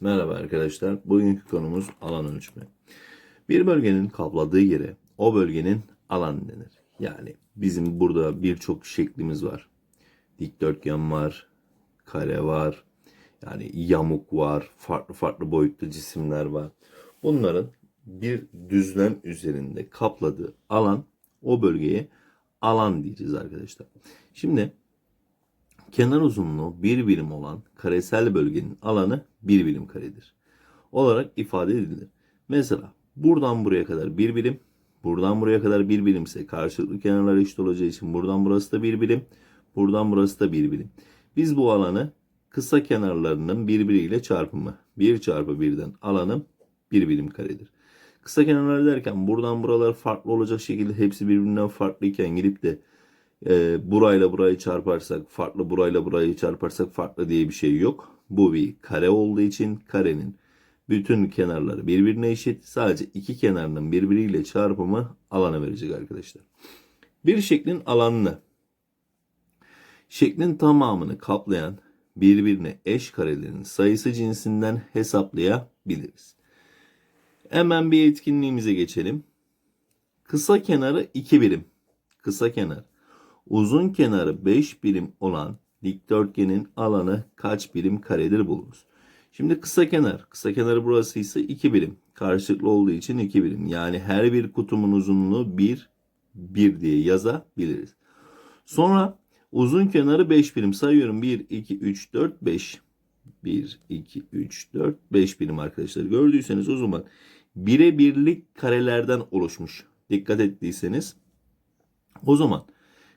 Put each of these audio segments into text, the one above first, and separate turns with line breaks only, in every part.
Merhaba arkadaşlar. Bugünkü konumuz alan ölçme. Bir bölgenin kapladığı yere o bölgenin alanı denir. Yani bizim burada birçok şeklimiz var. Dikdörtgen var, kare var, yani yamuk var, farklı farklı boyutlu cisimler var. Bunların bir düzlem üzerinde kapladığı alan o bölgeye alan diyeceğiz arkadaşlar. Şimdi kenar uzunluğu bir birim olan karesel bölgenin alanı bir birim karedir. Olarak ifade edilir. Mesela buradan buraya kadar bir birim, buradan buraya kadar bir birimse karşılıklı kenarlar eşit olacağı için buradan burası da bir birim, buradan burası da bir birim. Biz bu alanı kısa kenarlarının birbiriyle çarpımı. 1 çarpı 1'den alanım bir birim karedir. Kısa kenarlar derken buradan buralar farklı olacak şekilde hepsi birbirinden farklıyken gidip de e, burayla burayı çarparsak farklı burayla burayı çarparsak farklı diye bir şey yok. Bu bir kare olduğu için karenin bütün kenarları birbirine eşit. Sadece iki kenarının birbiriyle çarpımı alana verecek arkadaşlar. Bir şeklin alanını şeklin tamamını kaplayan birbirine eş karelerin sayısı cinsinden hesaplayabiliriz. Hemen bir etkinliğimize geçelim. Kısa kenarı 2 birim. Kısa kenar. Uzun kenarı 5 birim olan dikdörtgenin alanı kaç birim karedir bulunuz. Şimdi kısa kenar. Kısa kenarı burası ise 2 birim. Karşılıklı olduğu için 2 birim. Yani her bir kutumun uzunluğu 1, 1 diye yazabiliriz. Sonra uzun kenarı 5 birim. Sayıyorum 1, 2, 3, 4, 5. 1, 2, 3, 4, 5 birim arkadaşlar. Gördüyseniz o zaman bire birlik karelerden oluşmuş. Dikkat ettiyseniz. O zaman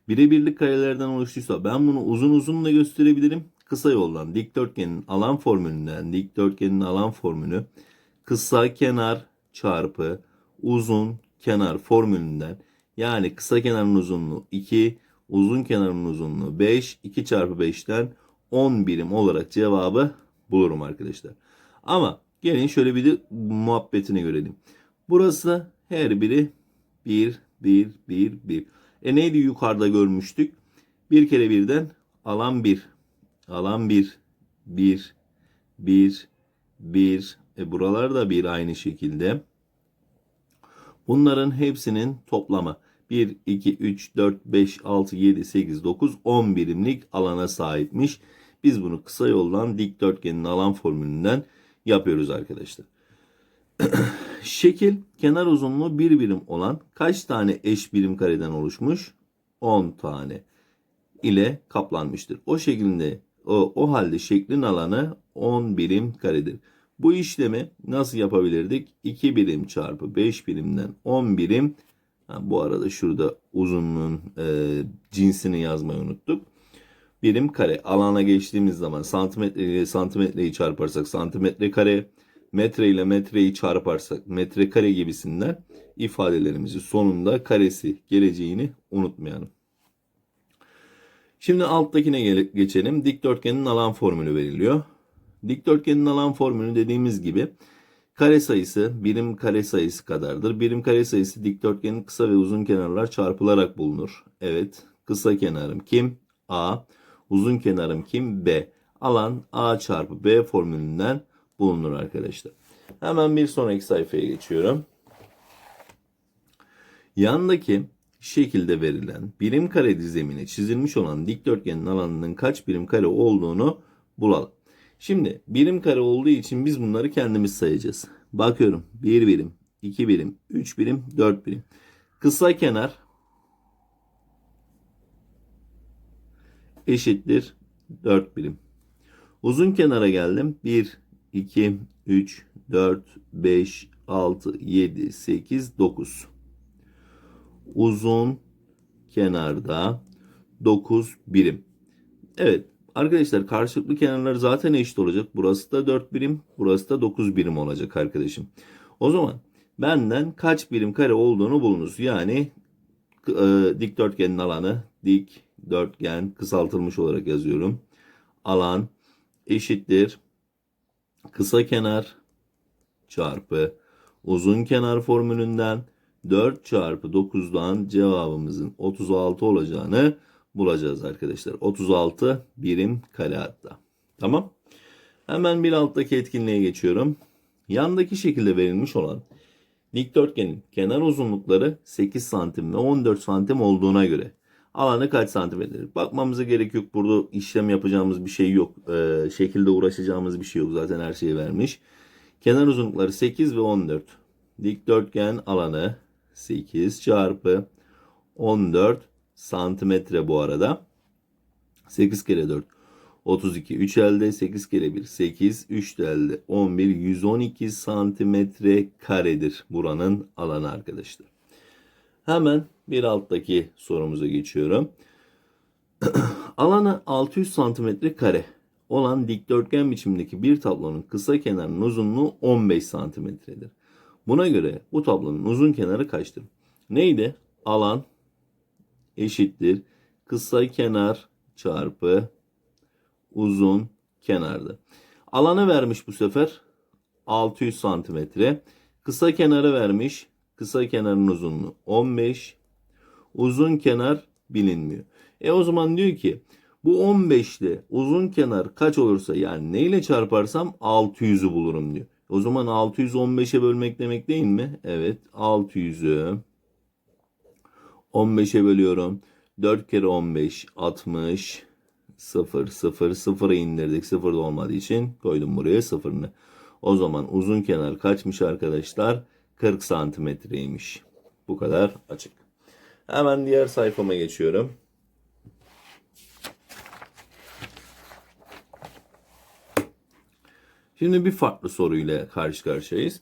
birebirlik karelerden oluştuysa ben bunu uzun uzun da gösterebilirim. Kısa yoldan dikdörtgenin alan formülünden dikdörtgenin alan formülü kısa kenar çarpı uzun kenar formülünden yani kısa kenarın uzunluğu 2 uzun kenarın uzunluğu 5 2 çarpı 5'ten 10 birim olarak cevabı bulurum arkadaşlar. Ama gelin şöyle bir de muhabbetine görelim. Burası her biri 1 1 1 1. E neydi yukarıda görmüştük? Bir kere birden alan 1. Alan 1. 1. 1. 1. E buralar da bir aynı şekilde. Bunların hepsinin toplamı 1, 2, 3, 4, 5, 6, 7, 8, 9, 10 birimlik alana sahipmiş. Biz bunu kısa yoldan dikdörtgenin alan formülünden yapıyoruz arkadaşlar. Şekil kenar uzunluğu bir birim olan kaç tane eş birim kareden oluşmuş? 10 tane ile kaplanmıştır. O şekilde o, o halde şeklin alanı 10 birim karedir. Bu işlemi nasıl yapabilirdik? 2 birim çarpı 5 birimden 10 birim. Ha, bu arada şurada uzunluğun e, cinsini yazmayı unuttuk. Birim kare alana geçtiğimiz zaman santimetre ile santimetreyi çarparsak santimetre kare metre ile metreyi çarparsak metrekare gibisinden ifadelerimizi sonunda karesi geleceğini unutmayalım. Şimdi alttakine geçelim. Dikdörtgenin alan formülü veriliyor. Dikdörtgenin alan formülü dediğimiz gibi kare sayısı birim kare sayısı kadardır. Birim kare sayısı dikdörtgenin kısa ve uzun kenarlar çarpılarak bulunur. Evet. Kısa kenarım kim? A. Uzun kenarım kim? B. Alan A çarpı B formülünden bulunur arkadaşlar. Hemen bir sonraki sayfaya geçiyorum. Yandaki şekilde verilen birim kare dizimine çizilmiş olan dikdörtgenin alanının kaç birim kare olduğunu bulalım. Şimdi birim kare olduğu için biz bunları kendimiz sayacağız. Bakıyorum 1 birim, 2 birim, 3 birim, 4 birim. Kısa kenar eşittir 4 birim. Uzun kenara geldim. 1, 2, 3, 4, 5, 6, 7, 8, 9. Uzun kenarda 9 birim. Evet arkadaşlar karşılıklı kenarlar zaten eşit olacak. Burası da 4 birim, burası da 9 birim olacak arkadaşım. O zaman benden kaç birim kare olduğunu bulunuz. Yani e, dikdörtgenin alanı dik dörtgen kısaltılmış olarak yazıyorum. Alan eşittir kısa kenar çarpı uzun kenar formülünden 4 çarpı 9'dan cevabımızın 36 olacağını bulacağız arkadaşlar. 36 birim kare hatta. Tamam. Hemen bir alttaki etkinliğe geçiyorum. Yandaki şekilde verilmiş olan dikdörtgenin kenar uzunlukları 8 santim ve 14 santim olduğuna göre alanı kaç santimetredir? Bakmamıza gerek yok. Burada işlem yapacağımız bir şey yok. Ee, şekilde uğraşacağımız bir şey yok. Zaten her şeyi vermiş. Kenar uzunlukları 8 ve 14. Dikdörtgen alanı 8 çarpı 14 santimetre bu arada. 8 kere 4 32 3 elde 8 kere 1 8 3 de elde 11 112 santimetre karedir buranın alanı arkadaşlar. Hemen bir alttaki sorumuza geçiyorum. Alanı 600 santimetre kare olan dikdörtgen biçimdeki bir tablonun kısa kenarının uzunluğu 15 santimetredir. Buna göre bu tablonun uzun kenarı kaçtır? Neydi? Alan eşittir kısa kenar çarpı uzun kenardı. Alanı vermiş bu sefer 600 santimetre. Kısa kenarı vermiş. Kısa kenarın uzunluğu 15. Uzun kenar bilinmiyor. E o zaman diyor ki bu 15 ile uzun kenar kaç olursa yani neyle çarparsam 600'ü bulurum diyor. O zaman 600'ü 15'e bölmek demek değil mi? Evet 600'ü 15'e bölüyorum. 4 kere 15 60 0 0 0'ı indirdik. 0 da olmadığı için koydum buraya sıfırını. O zaman uzun kenar kaçmış arkadaşlar? 40 santimetreymiş. Bu kadar açık. Hemen diğer sayfama geçiyorum. Şimdi bir farklı soruyla karşı karşıyayız.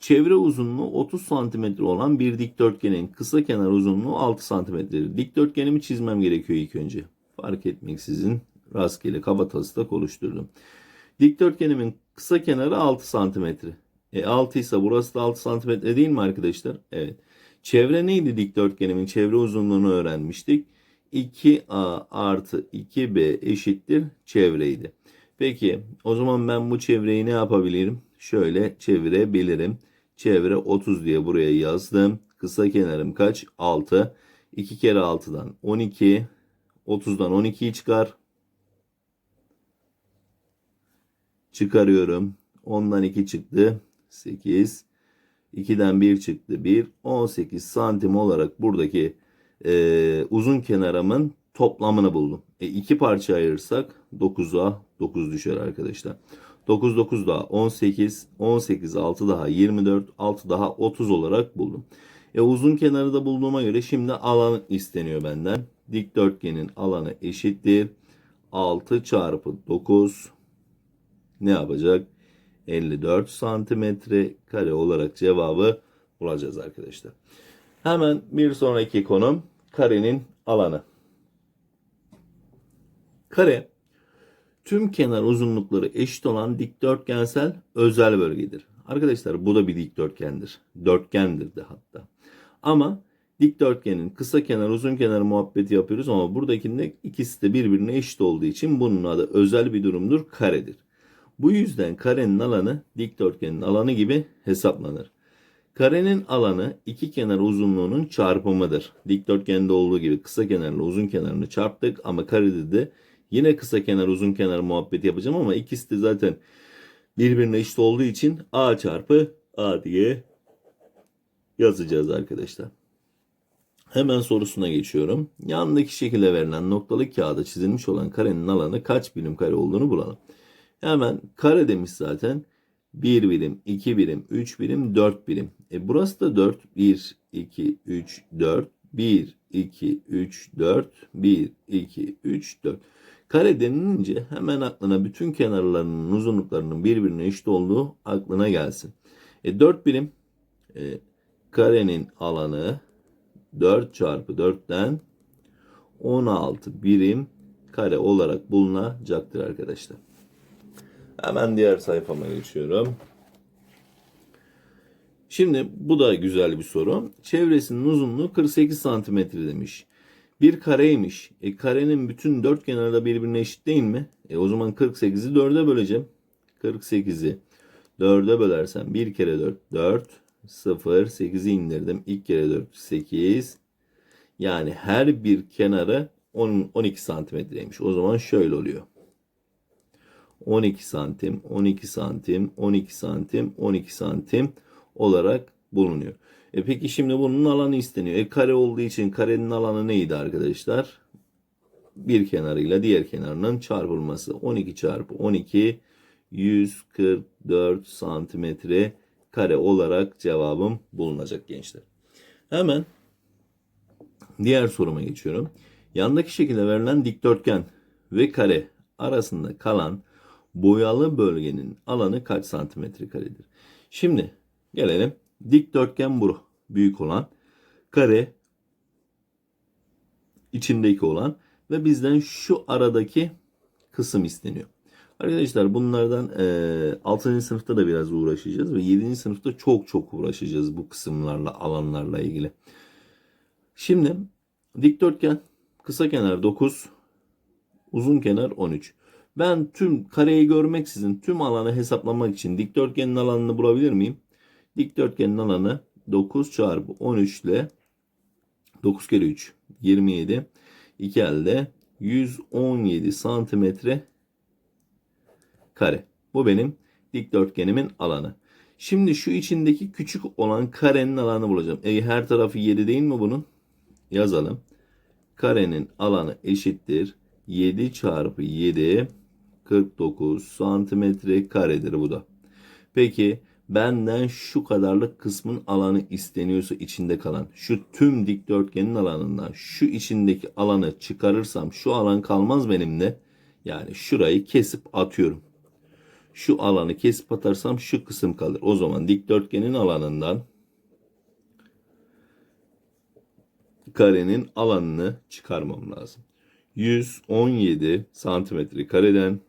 Çevre uzunluğu 30 cm olan bir dikdörtgenin kısa kenar uzunluğu 6 cm'dir. Dikdörtgenimi çizmem gerekiyor ilk önce. Fark etmeksizin rastgele kaba taslak oluşturdum. Dikdörtgenimin kısa kenarı 6 cm. E 6 ise burası da 6 cm değil mi arkadaşlar? Evet. Çevre neydi dikdörtgenimin? Çevre uzunluğunu öğrenmiştik. 2a artı 2b eşittir çevreydi. Peki o zaman ben bu çevreyi ne yapabilirim? Şöyle çevirebilirim. Çevre 30 diye buraya yazdım. Kısa kenarım kaç? 6. 2 kere 6'dan 12. 30'dan 12'yi çıkar. Çıkarıyorum. 10'dan 2 çıktı. 8. 2'den 1 çıktı. 1. 18 santim olarak buradaki e, uzun kenarımın toplamını buldum. E, iki parça ayırırsak 9'a 9 düşer arkadaşlar. 9 9 daha 18, 18 6 daha 24, 6 daha 30 olarak buldum. E uzun kenarı da bulduğuma göre şimdi alan isteniyor benden. Dikdörtgenin alanı eşittir. 6 çarpı 9 ne yapacak? 54 santimetre kare olarak cevabı bulacağız arkadaşlar. Hemen bir sonraki konum karenin alanı. Kare tüm kenar uzunlukları eşit olan dikdörtgensel özel bölgedir. Arkadaşlar bu da bir dikdörtgendir. Dörtgendir de hatta. Ama dikdörtgenin kısa kenar uzun kenar muhabbeti yapıyoruz ama buradakinde ikisi de birbirine eşit olduğu için bunun adı özel bir durumdur karedir. Bu yüzden karenin alanı dikdörtgenin alanı gibi hesaplanır. Karenin alanı iki kenar uzunluğunun çarpımıdır. Dikdörtgende olduğu gibi kısa kenarla uzun kenarını çarptık ama karede de yine kısa kenar uzun kenar muhabbeti yapacağım ama ikisi de zaten birbirine eşit olduğu için a çarpı a diye yazacağız arkadaşlar. Hemen sorusuna geçiyorum. Yandaki şekilde verilen noktalı kağıda çizilmiş olan karenin alanı kaç birim kare olduğunu bulalım. Hemen kare demiş zaten. 1 birim, 2 birim, 3 birim, 4 birim. E burası da 4. 1, 2, 3, 4. 1, 2, 3, 4. 1, 2, 3, 4. Kare denilince hemen aklına bütün kenarlarının uzunluklarının birbirine eşit olduğu aklına gelsin. E 4 birim e, karenin alanı 4 çarpı 4'ten 16 birim kare olarak bulunacaktır arkadaşlar. Hemen diğer sayfama geçiyorum. Şimdi bu da güzel bir soru. Çevresinin uzunluğu 48 santimetre demiş. Bir kareymiş. E karenin bütün dört kenarı da birbirine eşit değil mi? E o zaman 48'i 4'e böleceğim. 48'i 4'e bölersem 1 kere 4 4 0 8'i indirdim. 2 kere 4 8 yani her bir kenarı 10, 12 santimetreymiş. O zaman şöyle oluyor. 12 santim, 12 santim, 12 santim, 12 santim olarak bulunuyor. E peki şimdi bunun alanı isteniyor. E kare olduğu için karenin alanı neydi arkadaşlar? Bir kenarıyla diğer kenarının çarpılması. 12 çarpı 12 144 santimetre kare olarak cevabım bulunacak gençler. Hemen diğer soruma geçiyorum. Yandaki şekilde verilen dikdörtgen ve kare arasında kalan boyalı bölgenin alanı kaç santimetre karedir? Şimdi gelelim dikdörtgen bu büyük olan kare içindeki olan ve bizden şu aradaki kısım isteniyor. Arkadaşlar bunlardan e, 6. sınıfta da biraz uğraşacağız ve 7. sınıfta çok çok uğraşacağız bu kısımlarla, alanlarla ilgili. Şimdi dikdörtgen kısa kenar 9, uzun kenar 13. Ben tüm kareyi görmeksizin tüm alanı hesaplamak için dikdörtgenin alanını bulabilir miyim? Dikdörtgenin alanı 9 çarpı 13 ile 9 kere 3 27 2 elde 117 santimetre kare. Bu benim dikdörtgenimin alanı. Şimdi şu içindeki küçük olan karenin alanı bulacağım. E, her tarafı 7 değil mi bunun? Yazalım. Karenin alanı eşittir. 7 çarpı 7 49 santimetre karedir bu da. Peki benden şu kadarlık kısmın alanı isteniyorsa içinde kalan şu tüm dikdörtgenin alanından şu içindeki alanı çıkarırsam şu alan kalmaz benimle. Yani şurayı kesip atıyorum. Şu alanı kesip atarsam şu kısım kalır. O zaman dikdörtgenin alanından karenin alanını çıkarmam lazım. 117 santimetre kareden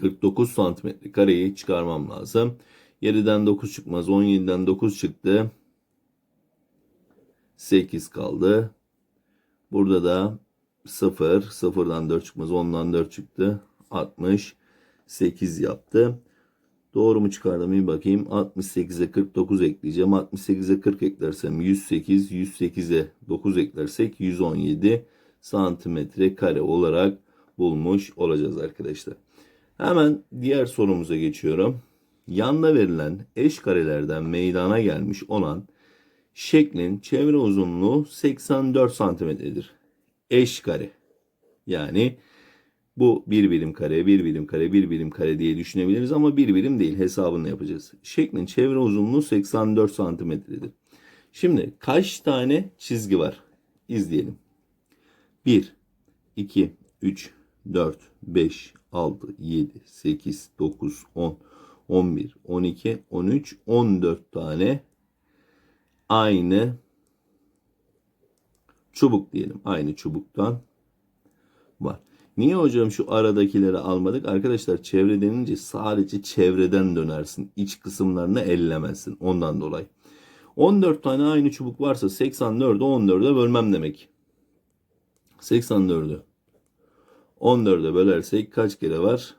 49 santimetre kareyi çıkarmam lazım. 7'den 9 çıkmaz. 17'den 9 çıktı. 8 kaldı. Burada da 0. 0'dan 4 çıkmaz. 10'dan 4 çıktı. 68 yaptı. Doğru mu çıkardım bir bakayım. 68'e 49 ekleyeceğim. 68'e 40 eklersem 108. 108'e 9 eklersek 117 santimetre kare olarak bulmuş olacağız arkadaşlar. Hemen diğer sorumuza geçiyorum. Yanda verilen eş karelerden meydana gelmiş olan şeklin çevre uzunluğu 84 santimetredir. Eş kare. Yani bu bir birim kare, bir birim kare, bir birim kare diye düşünebiliriz ama bir birim değil hesabını yapacağız. Şeklin çevre uzunluğu 84 santimetredir. Şimdi kaç tane çizgi var? İzleyelim. 1, 2, 3, 4, 5, 6, 7, 8, 9, 10, 11, 12, 13, 14 tane aynı çubuk diyelim. Aynı çubuktan var. Niye hocam şu aradakileri almadık? Arkadaşlar çevre denince sadece çevreden dönersin. İç kısımlarını ellemezsin. Ondan dolayı. 14 tane aynı çubuk varsa 84'ü 14'e bölmem demek. 84'ü 14'e bölersek kaç kere var?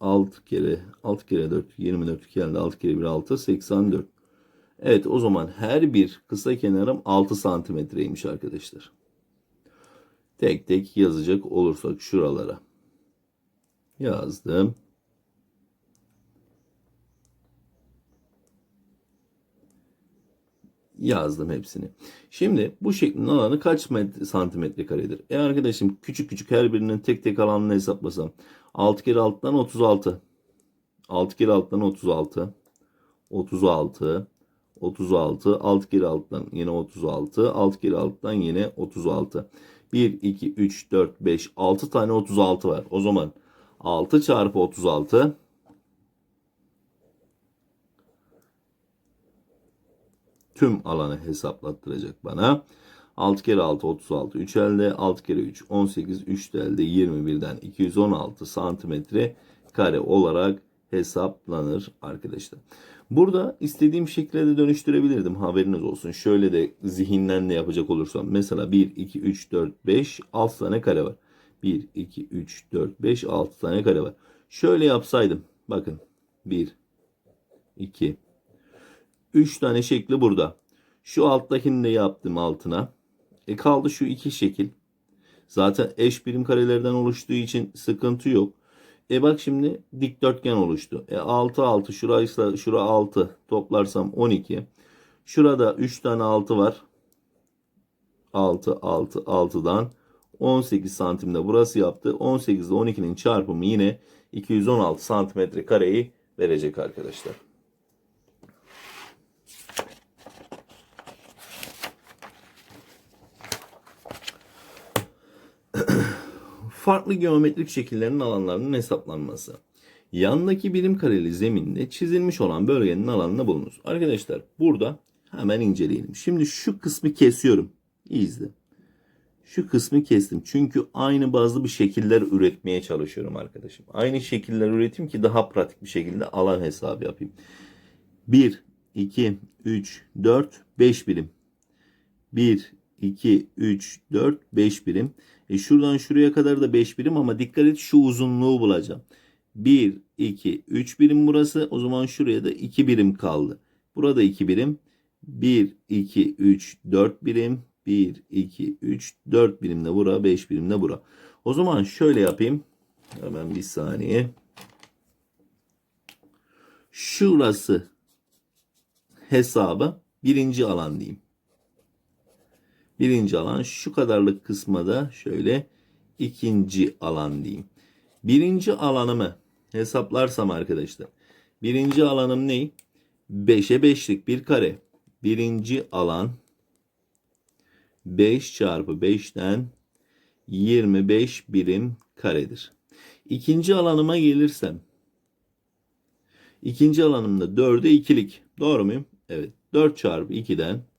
6 kere 6 kere 4 24 geldi 6 kere 1 6 84. Evet o zaman her bir kısa kenarım 6 santimetreymiş arkadaşlar. Tek tek yazacak olursak şuralara. Yazdım. Yazdım hepsini. Şimdi bu şeklin alanı kaç metre, santimetre karedir? E arkadaşım küçük küçük her birinin tek tek alanını hesaplasam. 6 kere 6'dan 36. 6 kere 6'dan 36. 36. 36. 6 kere 6'dan yine 36. 6 kere 6'dan yine 36. 1, 2, 3, 4, 5, 6 tane 36 var. O zaman 6 çarpı 36 tüm alanı hesaplattıracak bana. 6 kere 6 36 3 elde 6 kere 3 18 3 elde 21'den 216 santimetre kare olarak hesaplanır arkadaşlar. Burada istediğim şekilde de dönüştürebilirdim haberiniz olsun. Şöyle de zihinden de yapacak olursam mesela 1 2 3 4 5 6 tane kare var. 1 2 3 4 5 6 tane kare var. Şöyle yapsaydım bakın 1 2 3 tane şekli burada. Şu alttakini de yaptım altına. E kaldı şu iki şekil. Zaten eş birim karelerden oluştuğu için sıkıntı yok. E bak şimdi dikdörtgen oluştu. E 6 6 şuraysa şura 6 toplarsam 12. Şurada 3 tane 6 var. 6 6 6'dan 18 santimde burası yaptı. 18 ile 12'nin çarpımı yine 216 santimetre kareyi verecek arkadaşlar. Farklı geometrik şekillerin alanlarının hesaplanması. Yandaki birim kareli zeminde çizilmiş olan bölgenin alanına bulunuz. Arkadaşlar burada hemen inceleyelim. Şimdi şu kısmı kesiyorum. İyi izle. Şu kısmı kestim. Çünkü aynı bazlı bir şekiller üretmeye çalışıyorum arkadaşım. Aynı şekiller üreteyim ki daha pratik bir şekilde alan hesabı yapayım. 1, 2, 3, 4, 5 birim. 1, 2, 3, 4, 5 birim. E şuradan şuraya kadar da 5 birim ama dikkat et şu uzunluğu bulacağım. 1, 2, 3 birim burası. O zaman şuraya da 2 birim kaldı. Burada 2 birim. 1, 2, 3, 4 birim. 1, 2, 3, 4 birimde bura, 5 birimde bura. O zaman şöyle yapayım. Hemen bir saniye. Şurası hesabı birinci alan diyeyim. Birinci alan şu kadarlık kısma da şöyle ikinci alan diyeyim. Birinci alanımı hesaplarsam arkadaşlar. Birinci alanım ne? 5'e 5'lik bir kare. Birinci alan 5 çarpı 5'ten 25 birim karedir. İkinci alanıma gelirsem. ikinci alanımda 4'e 2'lik. Doğru muyum? Evet. 4 çarpı 2'den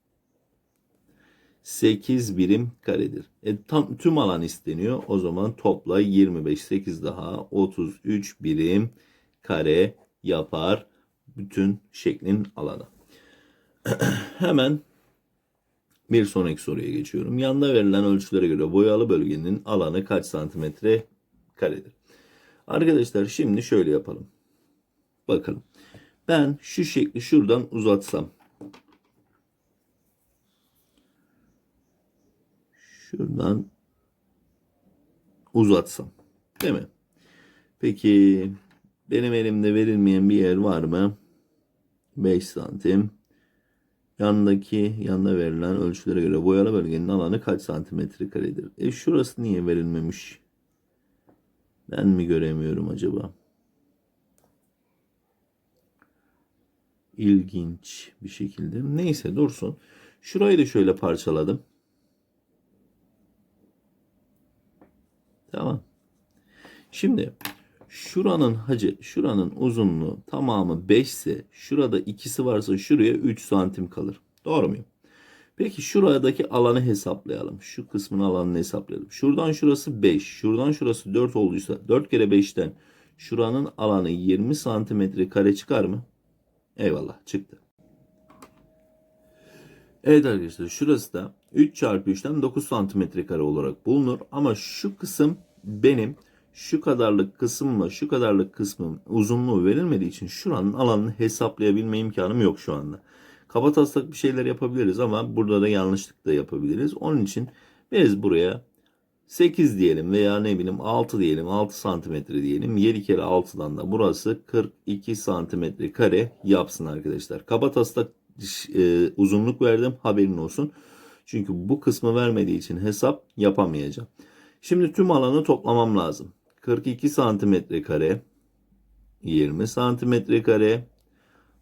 8 birim karedir. E, tam tüm alan isteniyor. O zaman topla 25 8 daha 33 birim kare yapar bütün şeklin alanı. Hemen bir sonraki soruya geçiyorum. Yanda verilen ölçülere göre boyalı bölgenin alanı kaç santimetre karedir? Arkadaşlar şimdi şöyle yapalım. Bakalım. Ben şu şekli şuradan uzatsam. Şuradan uzatsam. Değil mi? Peki benim elimde verilmeyen bir yer var mı? 5 santim. Yandaki yanda verilen ölçülere göre boyalı bölgenin alanı kaç santimetre karedir? E şurası niye verilmemiş? Ben mi göremiyorum acaba? İlginç bir şekilde. Neyse dursun. Şurayı da şöyle parçaladım. Tamam. Şimdi şuranın hacı, şuranın uzunluğu tamamı 5 ise şurada ikisi varsa şuraya 3 santim kalır. Doğru muyum? Peki şuradaki alanı hesaplayalım. Şu kısmın alanını hesaplayalım. Şuradan şurası 5. Şuradan şurası 4 olduysa 4 kere 5'ten şuranın alanı 20 santimetre kare çıkar mı? Eyvallah çıktı. Evet arkadaşlar şurası da 3 çarpı 3'ten 9 santimetre kare olarak bulunur. Ama şu kısım benim şu kadarlık kısımla şu kadarlık kısmın uzunluğu verilmediği için şuranın alanını hesaplayabilme imkanım yok şu anda. Kaba taslak bir şeyler yapabiliriz ama burada da yanlışlık da yapabiliriz. Onun için biz buraya 8 diyelim veya ne bileyim 6 diyelim 6 santimetre diyelim 7 kere 6'dan da burası 42 santimetre kare yapsın arkadaşlar. Kaba taslak e, uzunluk verdim haberin olsun. Çünkü bu kısmı vermediği için hesap yapamayacağım. Şimdi tüm alanı toplamam lazım. 42 santimetre kare 20 santimetre kare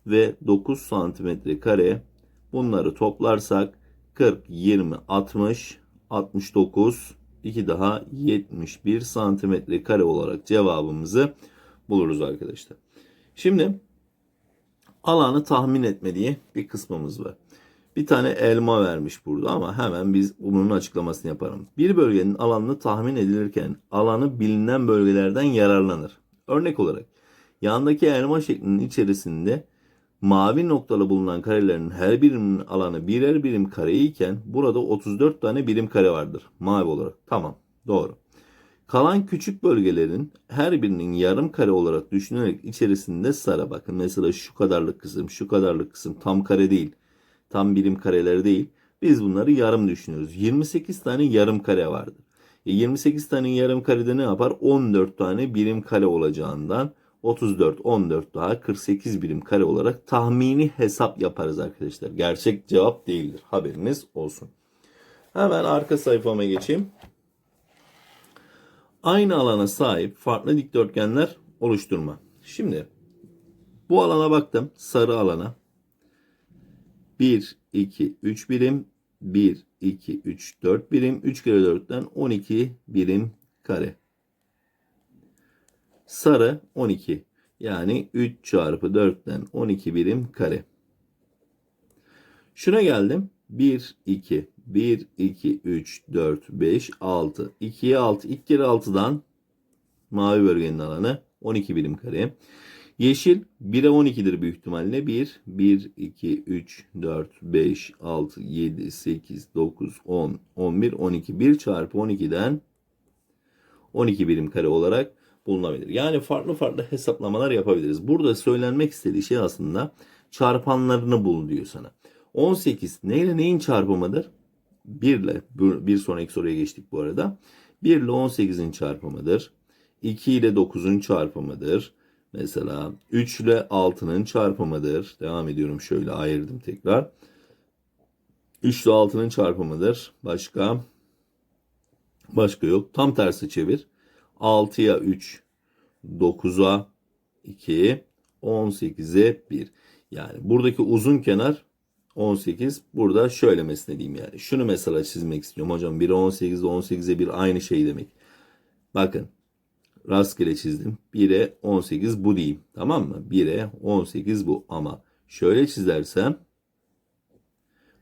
ve 9 santimetre kare bunları toplarsak 40 20 60 69 2 daha 71 santimetre kare olarak cevabımızı buluruz arkadaşlar. Şimdi alanı tahmin etme diye bir kısmımız var. Bir tane elma vermiş burada ama hemen biz bunun açıklamasını yapalım. Bir bölgenin alanını tahmin edilirken alanı bilinen bölgelerden yararlanır. Örnek olarak yandaki elma şeklinin içerisinde mavi noktalı bulunan karelerin her birinin alanı birer birim kare iken burada 34 tane birim kare vardır mavi olarak. Tamam doğru. Kalan küçük bölgelerin her birinin yarım kare olarak düşünerek içerisinde sarı bakın. Mesela şu kadarlık kısım, şu kadarlık kısım tam kare değil. Tam birim kareler değil. Biz bunları yarım düşünüyoruz. 28 tane yarım kare vardır. E 28 tane yarım karede ne yapar? 14 tane birim kare olacağından 34, 14 daha 48 birim kare olarak tahmini hesap yaparız arkadaşlar. Gerçek cevap değildir. Haberiniz olsun. Hemen arka sayfama geçeyim. Aynı alana sahip farklı dikdörtgenler oluşturma. Şimdi bu alana baktım. Sarı alana. 1, 2, 3 birim. 1, 2, 3, 4 birim. 3 kere 4'ten 12 birim kare. Sarı 12. Yani 3 çarpı 4'ten 12 birim kare. Şuna geldim. 1, 2, 1, 2, 3, 4, 5, 6. 2'ye 6. 2 kere 6'dan mavi bölgenin alanı 12 birim kare. Yeşil 1'e 12'dir büyük ihtimalle. 1, 1, 2, 3, 4, 5, 6, 7, 8, 9, 10, 11, 12. 1 çarpı 12'den 12 birim kare olarak bulunabilir. Yani farklı farklı hesaplamalar yapabiliriz. Burada söylenmek istediği şey aslında çarpanlarını bul diyor sana. 18 neyle neyin çarpımıdır? 1 ile bir sonraki soruya geçtik bu arada. 1 ile 18'in çarpımıdır. 2 ile 9'un çarpımıdır. Mesela 3 ile 6'nın çarpımıdır. Devam ediyorum şöyle ayırdım tekrar. 3 ile 6'nın çarpımıdır. Başka başka yok. Tam tersi çevir. 6'ya 3, 9'a 2, 18'e 1. Yani buradaki uzun kenar 18. Burada şöyle mesela diyeyim yani. Şunu mesela çizmek istiyorum hocam. 1'e 18 18'e 1 aynı şey demek. Bakın. Rastgele çizdim. 1'e 18 bu diyeyim. Tamam mı? 1'e 18 bu. Ama şöyle çizersem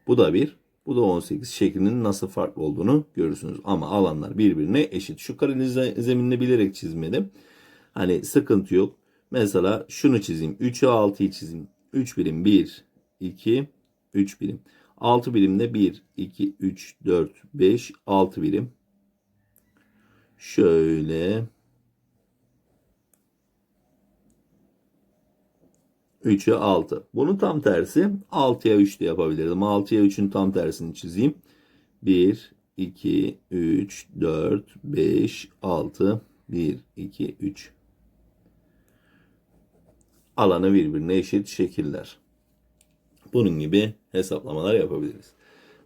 bu da 1. Bu da 18 şeklinin nasıl farklı olduğunu görürsünüz. Ama alanlar birbirine eşit. Şu kareli zeminini bilerek çizmedim. Hani sıkıntı yok. Mesela şunu çizeyim. 3'e 6'yı çizeyim. 3 birim 1, 2, 3 birim. 6 birimde 1, 2, 3, 4, 5, 6 birim. Şöyle 3'e 6. Bunun tam tersi 6'ya 3 de yapabilirdim. 6'ya 3'ün tam tersini çizeyim. 1, 2, 3, 4, 5, 6, 1, 2, 3. Alanı birbirine eşit şekiller. Bunun gibi hesaplamalar yapabiliriz.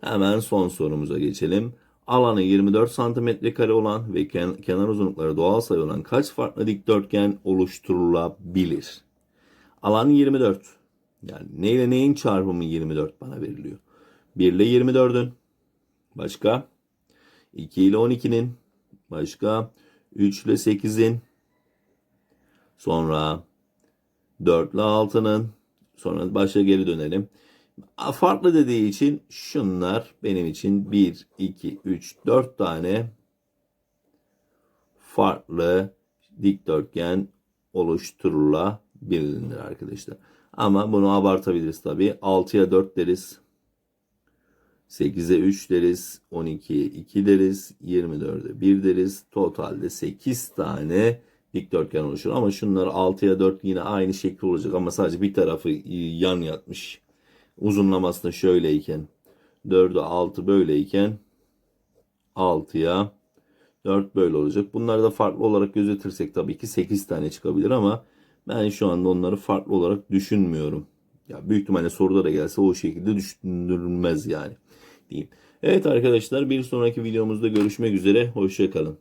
Hemen son sorumuza geçelim. Alanı 24 santimetre kare olan ve kenar uzunlukları doğal sayı olan kaç farklı dikdörtgen oluşturulabilir? Alan 24. Yani neyle neyin çarpımı 24 bana veriliyor. 1 ile 24'ün. Başka? 2 ile 12'nin. Başka? 3 ile 8'in. Sonra 4 ile 6'nın. Sonra başa geri dönelim. Farklı dediği için şunlar benim için 1, 2, 3, 4 tane farklı dikdörtgen oluşturulabilir arkadaşlar. Ama bunu abartabiliriz tabii. 6'ya 4 deriz. 8'e 3 deriz. 12'ye 2 deriz. 24'e 1 deriz. Totalde 8 tane dikdörtgen oluşur. Ama şunlar 6'ya 4 yine aynı şekil olacak. Ama sadece bir tarafı yan yatmış. Uzunlaması da şöyleyken 4'e 6 böyleyken 6'ya 4 böyle olacak. Bunları da farklı olarak gözetirsek tabii ki 8 tane çıkabilir ama ben şu anda onları farklı olarak düşünmüyorum. Ya büyük ihtimalle soruda da gelse o şekilde düşünülmez yani diyeyim. Evet arkadaşlar bir sonraki videomuzda görüşmek üzere. Hoşçakalın.